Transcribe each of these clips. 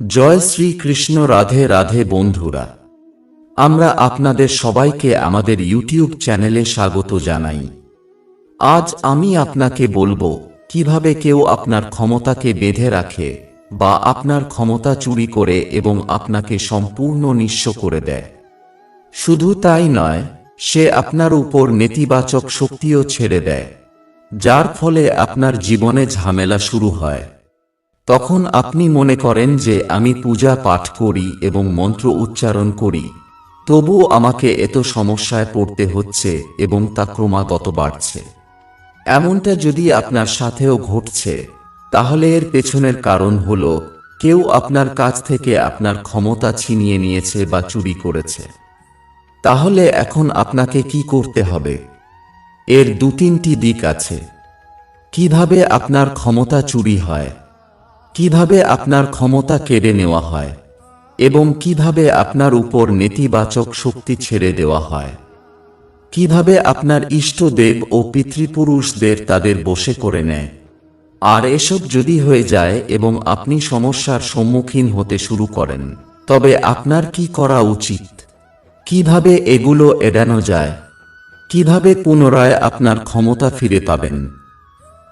জয় শ্রী কৃষ্ণ রাধে রাধে বন্ধুরা। আমরা আপনাদের সবাইকে আমাদের ইউটিউব চ্যানেলে স্বাগত জানাই। আজ আমি আপনাকে বলব, কীভাবে কেউ আপনার ক্ষমতাকে বেঁধে রাখে বা আপনার ক্ষমতা চুরি করে এবং আপনাকে সম্পূর্ণ নিঃস্ব করে দেয়। শুধু তাই নয়, সে আপনার উপর নেতিবাচক শক্তিও ছেড়ে দেয়, যার ফলে আপনার জীবনে ঝামেলা শুরু হয়। তখন আপনি মনে করেন যে আমি পূজা পাঠ করি এবং মন্ত্র উচ্চারণ করি। তবু আমাকে এত সমস্যায় পড়তে হচ্ছে এবং তা ক্রমাগত বাড়ছে। এমনটা যদি আপনার সাথেও ঘটছে, তাহলে এর পেছনের কারণ হল, কেউ আপনার কাছ থেকে আপনার ক্ষমতা ছিনিয়ে নিয়েছে বা চুরি করেছে। তাহলে এখন আপনাকে কি করতে হবে? এর দু তিনটি দিক আছে। কীভাবে আপনার ক্ষমতা চুরি হয়? কীভাবে আপনার ক্ষমতা কেড়ে নেওয়া হয় এবং কীভাবে আপনার উপর নেতিবাচক শক্তি ছেড়ে দেওয়া হয়? কীভাবে আপনার ইষ্টদেব ও পিতৃপুরুষদের তাদের বসে করে নেয়? আর এসব যদি হয়ে যায় এবং আপনি সমস্যার সম্মুখীন হতে শুরু করেন, তবে আপনার কি করা উচিত? কীভাবে এগুলো এড়ানো যায়? কীভাবে পুনরায় আপনার ক্ষমতা ফিরে পাবেন?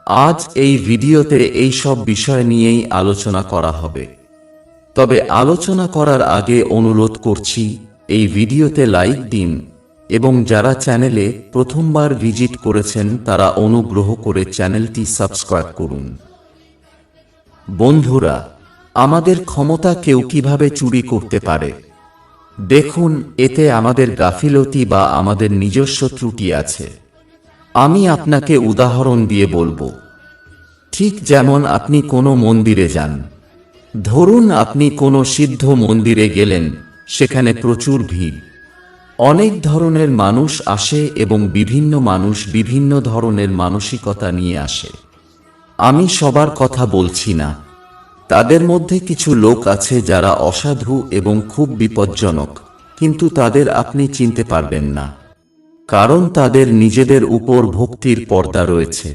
আজ এই ভিডিওতে এই সব বিষয় নিয়েই আলোচনা করা হবে। তবে আলোচনা করার আগে অনুরোধ করছি, এই ভিডিওতে লাইক দিন এবং যারা চ্যানেলে প্রথমবার ভিজিট করেছেন তারা অনুগ্রহ করে চ্যানেলটি সাবস্ক্রাইব করুন। বন্ধুরা, আমাদের ক্ষমতা কেউ কীভাবে চুরি করতে পারে? দেখুন, এতে আমাদের গাফিলতি বা আমাদের নিজস্ব ত্রুটি আছে। আমি আপনাকে উদাহরণ দিয়ে বলব। ঠিক যেমন আপনি কোনো মন্দিরে যান। ধরুন আপনি কোনো সিদ্ধ মন্দিরে গেলেন, সেখানে প্রচুর ভিড়। অনেক ধরনের মানুষ আসে এবং বিভিন্ন মানুষ বিভিন্ন ধরনের মানসিকতা নিয়ে আসে। আমি সবার কথা বলছি না। তাদের মধ্যে কিছু লোক আছে যারা অসাধু এবং খুব বিপজ্জনক, কিন্তু তাদের আপনি চিনতে পারবেন না। কারণ তাদের নিজেদের উপর ভক্তির পর্দা রয়েছে।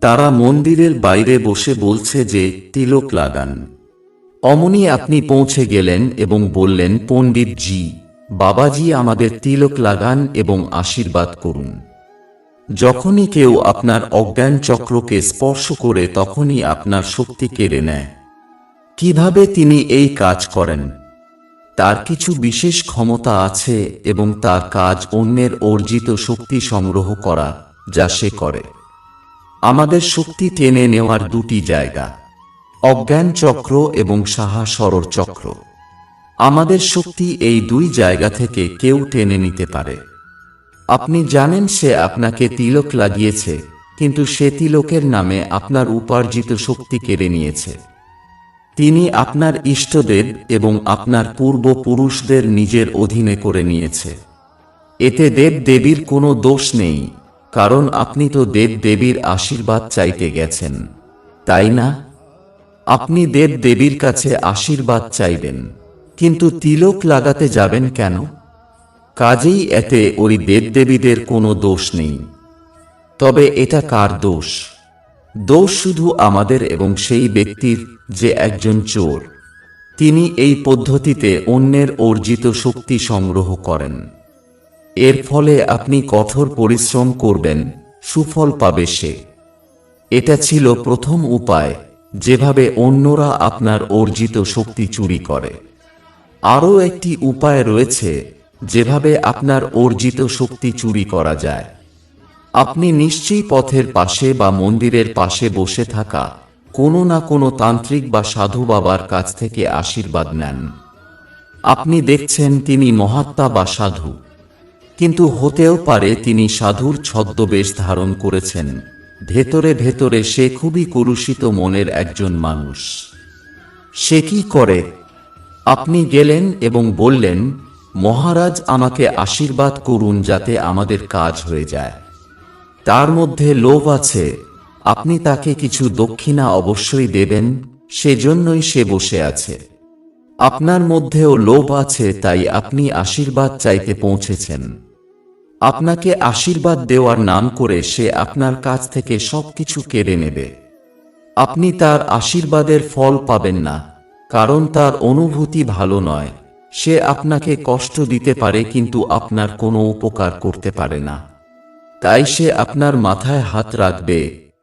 তারা মন্দিরের বাইরে বসে বলছে যে, তিলক লাগান। অমনি আপনি পৌঁছে গেলেন এবং বললেন, পণ্ডিতজি, বাবাজি আমাদের তিলক লাগান এবং আশীর্বাদ করুন। যখনই কেউ আপনার অজ্ঞান চক্রকে স্পর্শ করে তখনই আপনার শক্তি কেড়ে নেয়। কীভাবে তিনি এই কাজ করেন? তার কিছু বিশেষ ক্ষমতা আছে এবং তার কাজ অন্যের অর্জিত শক্তি সংগ্রহ করা, যা সে করে। আমাদের শক্তি টেনে নেওয়ার দুটি জায়গা, অজ্ঞান চক্র এবং সাহা সরর চক্র। আমাদের শক্তি এই দুই জায়গা থেকে কেউ টেনে নিতে পারে। আপনি জানেন সে আপনাকে তিলক লাগিয়েছে, কিন্তু সে তিলকের নামে আপনার উপার্জিত শক্তি কেড়ে নিয়েছে। তিনি আপনার ইষ্টদেব এবং আপনার পূর্বপুরুষদের নিজের অধীনে করে নিয়েছে। এতে দেব দেবীর কোনো দোষ নেই, কারণ আপনি তো দেব দেবীর আশীর্বাদ চাইতে গেছেন। তাই না? আপনি দেব দেবীর কাছে আশীর্বাদ চাইবেন, কিন্তু তিলক লাগাতে যাবেন কেন? কাজেই এতে ওই দেবদেবীদের কোনো দোষ নেই। তবে এটা কার দোষ? দোষ শুধু আমাদের এবং সেই ব্যক্তির যে একজন চোর। তিনি এই পদ্ধতিতে অন্যের অর্জিত শক্তি সংগ্রহ করেন। এর ফলে আপনি কঠোর পরিশ্রম করবেন, সুফল পাবে সে। এটা ছিল প্রথম উপায়, যেভাবে অন্যরা আপনার অর্জিত শক্তি চুরি করে। আরও একটি উপায় রয়েছে, যেভাবে আপনার অর্জিত শক্তি চুরি করা যায়। আপনি নিশ্চয়ই পথের পাশে বা মন্দিরের পাশে বসে থাকা কোনো না কোনো তান্ত্রিক বা সাধু বাবার কাছ থেকে আশীর্বাদ নেন। আপনি দেখছেন তিনি মহাত্মা বা সাধু। কিন্তু হতেও পারে তিনি সাধুর ছদ্মবেশ ধারণ করেছেন। ভেতরে ভেতরে সে খুবই কুরুষিত মনের একজন মানুষ। সে কি করে? আপনি গেলেন এবং বললেন, মহারাজ, আমাকে আশীর্বাদ করুন যাতে আমাদের কাজ হয়ে যায়। তার মধ্যে লোভ আছে। আপনি তাকে কিছু দক্ষিণা অবশ্যই দেবেন, সেজন্যই সে বসে আছে। আপনার মধ্যেও লোভ আছে, তাই আপনি আশীর্বাদ চাইতে পৌঁছেছেন। আপনাকে আশীর্বাদ দেওয়ার নাম করে সে আপনার কাছ থেকে সব কিছু কেড়ে নেবে। আপনি তার আশীর্বাদের ফল পাবেন না, কারণ তার অনুভূতি ভালো নয়। সে আপনাকে কষ্ট দিতে পারে, কিন্তু আপনার কোনো উপকার করতে পারে না। তাই সে আপনার মাথায় হাত রাখবে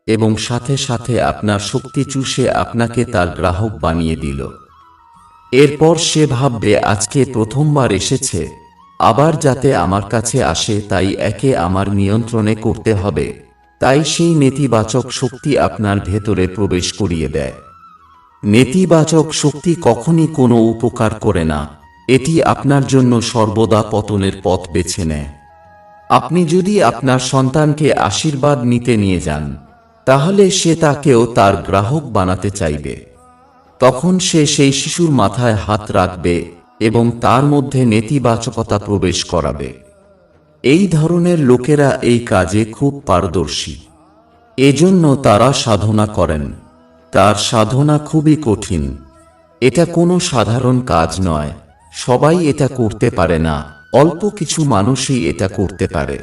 এবং সাথে সাথে আপনার শক্তি চুষে আপনাকে তার গ্রাহক বানিয়ে দিল। এরপর সে ভাববে, আজকে প্রথমবার এসেছে, আবার যাতে আমার কাছে আসে তাই একে আমার নিয়ন্ত্রণে করতে হবে। তাই সেই নেতিবাচক শক্তি আপনার ভেতরে প্রবেশ করিয়ে দেয়। নেতিবাচক শক্তি কখনই কোনো উপকার করে না, এটি আপনার জন্য সর্বদা পতনের পথ বেছে নেয়। আপনি যদি আপনার সন্তানকে আশীর্বাদ নিতে নিয়ে যান, তাহলে সে তাকেও তার গ্রাহক বানাতে চাইবে। তখন সে সেই শিশুর মাথায় হাত রাখবে এবং তার মধ্যে নেতিবাচকতা প্রবেশ করাবে। এই ধরনের লোকেরা এই কাজে খুব পারদর্শী। এজন্য তারা সাধনা করেন। তার সাধনা খুবই কঠিন। এটা কোনো সাধারণ কাজ নয়। সবাই এটা করতে পারে না। অল্প কিছু মানুষই এটা করতে পারে।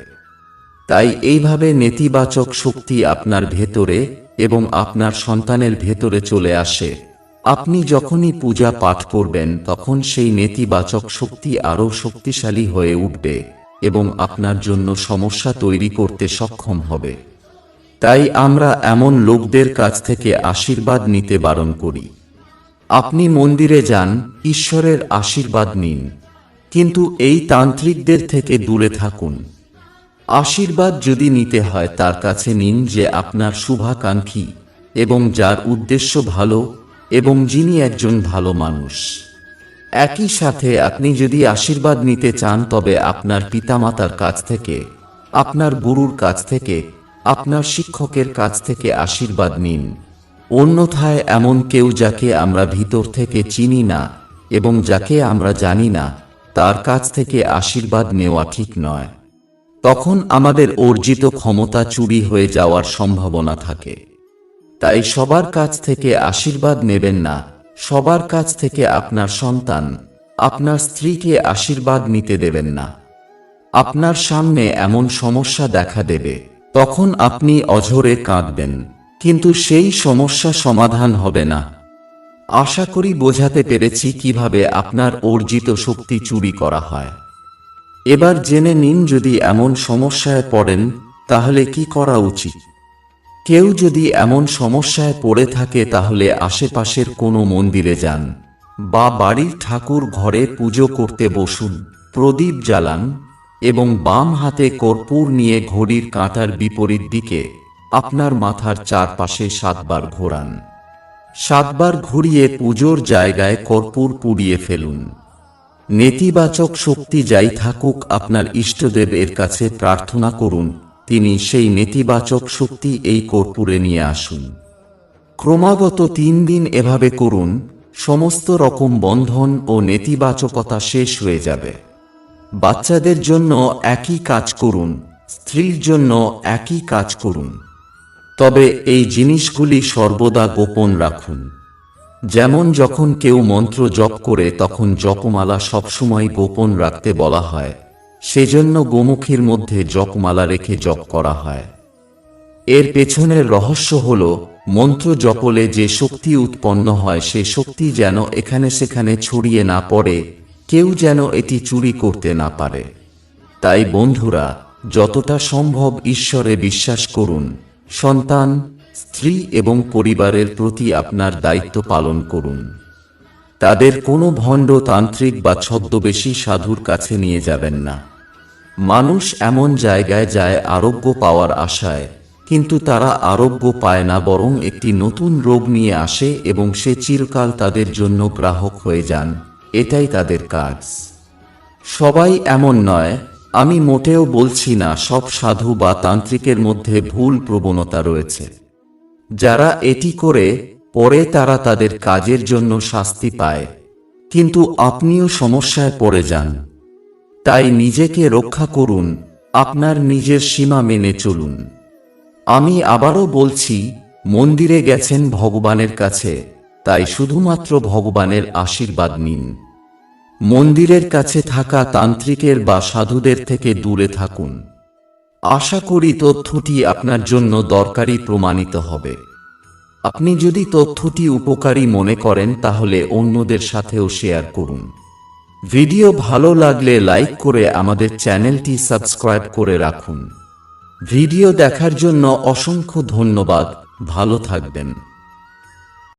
তাই এইভাবে নেতিবাচক শক্তি আপনার ভেতরে এবং আপনার সন্তানের ভেতরে চলে আসে। আপনি যখনই পূজা পাঠ করবেন, তখন সেই নেতিবাচক শক্তি আরও শক্তিশালী হয়ে উঠবে এবং আপনার জন্য সমস্যা তৈরি করতে সক্ষম হবে। তাই আমরা এমন লোকদের কাছ থেকে আশীর্বাদ নিতে বারণ করি। আপনি মন্দিরে যান, ঈশ্বরের আশীর্বাদ নিন। কিন্তু এই তান্ত্রিকদের থেকে দূরে থাকুন। আশীর্বাদ যদি নিতে হয় তার কাছে নিন যে আপনার শুভাকাঙ্ক্ষী এবং যার উদ্দেশ্য ভালো এবং যিনি একজন ভালো মানুষ। একই সাথে আপনি যদি আশীর্বাদ নিতে চান তবে আপনার পিতামাতার কাছ থেকে, আপনার গুরুর কাছ থেকে, আপনার শিক্ষকের কাছ থেকে আশীর্বাদ নিন। অন্যথায় এমন কেউ যাকে আমরা ভিতর থেকে চিনি না এবং যাকে আমরা জানি না তার কাছ থেকে আশীর্বাদ নেওয়া ঠিক নয়। তখন আমাদের অর্জিত ক্ষমতা চুরি হয়ে যাওয়ার সম্ভাবনা থাকে। তাই সবার কাছ থেকে আশীর্বাদ নেবেন না। সবার কাছ থেকে আপনার সন্তান, আপনার স্ত্রীকে আশীর্বাদ নিতে দেবেন না। আপনার সামনে এমন সমস্যা দেখা দেবে, তখন আপনি অঝরে কাঁদবেন। কিন্তু সেই সমস্যা সমাধান হবে না। আশা করি বোঝাতে পেরেছি কীভাবে আপনার অর্জিত শক্তি চুরি করা হয়। এবার জেনে নিন যদি এমন সমস্যায় পড়েন, তাহলে কি করা উচিত? কেউ যদি এমন সমস্যায় পড়ে থাকে, তাহলে আশেপাশের কোনো মন্দিরে যান বা বাড়ির ঠাকুর ঘরে পুজো করতে বসুন, প্রদীপ জ্বালান এবং বাম হাতে কর্পূর নিয়ে ঘড়ির কাঁটার বিপরীত দিকে আপনার মাথার চারপাশে সাতবার ঘোরান। সাতবার ঘুরিয়ে পুজোর জায়গায় কর্পূর পুড়িয়ে ফেলুন। নেতিবাচক শক্তি যাই থাকুক, আপনার ইষ্টদেব এর কাছে প্রার্থনা করুন, তিনি সেই নেতিবাচক শক্তি এই কর্পূরে নিয়ে আসুন। ক্রমাগত তিন দিন এভাবে করুন, সমস্ত রকম বন্ধন ও নেতিবাচকতা শেষ হয়ে যাবে। বাচ্চাদের জন্য একই কাজ করুন, স্ত্রীর জন্য একই কাজ করুন। তবে এই জিনিসগুলি সর্বদা গোপন রাখুন। যেমন যখন কেউ মন্ত্র জপ করে, তখন জপমালা সবসময় গোপন রাখতে বলা হয়। সেজন্য গোমুখীর মধ্যে জপমালা রেখে জপ করা হয়। এর পেছনের রহস্য হল, মন্ত্র জপলে যে শক্তি উৎপন্ন হয়, সে শক্তি যেন এখানে সেখানে ছড়িয়ে না পড়ে, কেউ যেন এটি চুরি করতে না পারে। তাই বন্ধুরা, যতটা সম্ভব ঈশ্বরে বিশ্বাস করুন। সন্তান, স্ত্রী এবং পরিবারের প্রতি আপনার দায়িত্ব পালন করুন। তাদের কোনো ভণ্ড তান্ত্রিক বা ছদ্মবেশী সাধুর কাছে নিয়ে যাবেন না। মানুষ এমন জায়গায় যায় আরোগ্য পাওয়ার আশায়, কিন্তু তারা আরোগ্য পায় না বরং একটি নতুন রোগ নিয়ে আসে এবং সে চিরকাল তাদের জন্য গ্রাহক হয়ে যান। এটাই তাদের কাজ। সবাই এমন নয় আমি মোটেও বলছি না, সব সাধু বা তান্ত্রিকের মধ্যে ভুল প্রবণতা রয়েছে। যারা এটি করে, পরে তারা তাদের কাজের জন্য শাস্তি পায়। কিন্তু আপনিও সমস্যায় পড়ে যান। তাই নিজেকে রক্ষা করুন, আপনার নিজের সীমা মেনে চলুন। আমি আবারও বলছি, মন্দিরে গেছেন ভগবানের কাছে, তাই শুধুমাত্র ভগবানের আশীর্বাদ নিন। মন্দিরের কাছে থাকা তান্ত্রিকের বা সাধুদের থেকে দূরে থাকুন। আশা করি তথ্যটি আপনার জন্য দরকারি প্রমাণিত হবে। আপনি যদি তথ্যটি উপকারী মনে করেন, তাহলে অন্যদের সাথেও শেয়ার করুন। ভিডিও ভালো লাগলে লাইক করে আমাদের চ্যানেলটি সাবস্ক্রাইব করে রাখুন। ভিডিও দেখার জন্য অসংখ্য ধন্যবাদ। ভালো থাকবেন।